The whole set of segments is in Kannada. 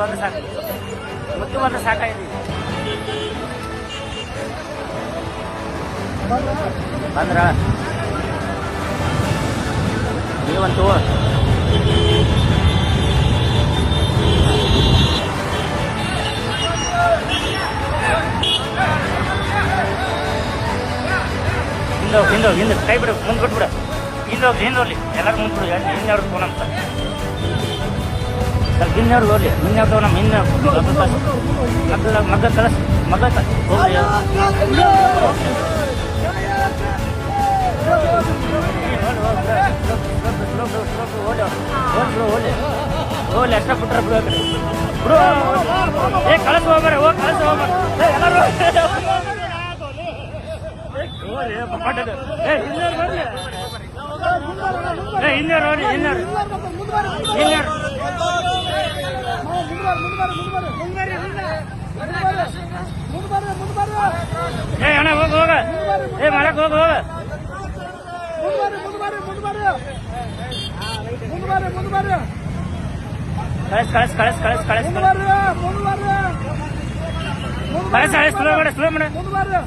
ಬಂದ್ರೆ ಸಾಕು. ಮುತ್ತು ಸಾಕ ಸಾಕಾಯ್ತು. ಬಂದ್ರ? ನೀವಂತೂ? ಹಿಂದೋಗಿ ಹಿಂದೋಗಿ ಹಿಂದೆ ಕೈ ಬಿಡು, ಮುಂದೆ ಬಿಟ್ಬಿಡು ಹಿಂದೋಗಿ ಹಿಂದೋಗ್ಲಿ ಎಲ್ಲರೂ ಮುಂದೆ ಬಿಡು ಹಿಂದೆ ಅವ್ರಿಗೆ ಫೋನ್ ಅಂತ. ಅವ್ರಿಗೆ ಹೋಗ್ಲಿ ಅವ್ರು ನಮ್ಮ ಹಿಂದೆ ಮಗ್ಗ ಮಗ್ಗ ಕಲಸ್ ಮಗ್ಗ ಕ- ಹೋಗ್ಲಿ. ಹೋಗ್ಲಿ ಅಷ್ಟ ಬಿಟ್ರೆ ಬಿಡು. ಬಿಡು ಏ ಕಳಸ ಹೋಗಿ ಕಳಸ ಹೋಗ್ಬಾರ ಏ ಹೋಗ್ಲಿ, ಹಿಂದೆ ಹಿಂದೆ ಹಿಂದೆ ಏ ಅಣ್ಣ ಹೋಗ ಹೋಗ. ಏ ಮಾಡಕ್ ಹೋಗ ಹೋಗ. ಕಳಿಸ್ ಕಳಿಸ್ ಕಳಿಸ್ ಕಳಿಸ್ ಕಳಿಸ್ ಕಳಿಸ್. ಸ್ಲೋ ಮಾಡ ಸ್ಲೋ ಮಾಡಿ.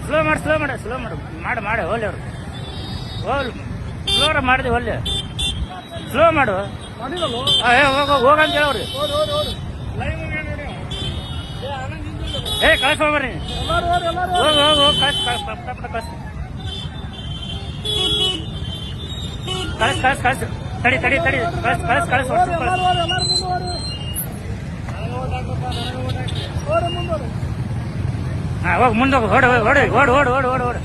ಸ್ಲೋ ಮಾಡಿ ಸ್ಲೋ ಮಾಡ ಸ್ಲೋ ಮಾಡು. ಮಾಡು ಮಾಡಿ ಹೋಲಿ ಅವ್ರು. ಹೋಲ್ ಸ್ಲೋ ಮಾಡಿದೆ ಹೋಲಿ ಸ್ಲೋ ಮಾಡು. ಆ, ಏ ಹೋಗ ಹೋಗ ಅಂತ ಹೇಳವ್ರಿ ಏ ಕಳಿಸ್ ಹೋಗ್ರಿ ಹೋಗ್ ಹೋಗ್. ಹೋಗಿ ಕಳಿಸ್ ಕಳಿಸ್ ಕಳಿಸ್ ಕಳಿಸ್ ಕಳಿಸ್. ಕಳಿಸ್ ತಡಿ ತಡಿ ತಡಿ. ಕಳಿಸ್ ಕಳಿಸ್ ಕಳಿಸ್ ಹಾ ಹೋಗಿ ಮುಂದೆ ಹೋಗಿ. ಹೊಡು ಓಡಿ ಓಡಿ ಓಡಿ ಓಡಿ ಓಡಿ ಹೊಡು.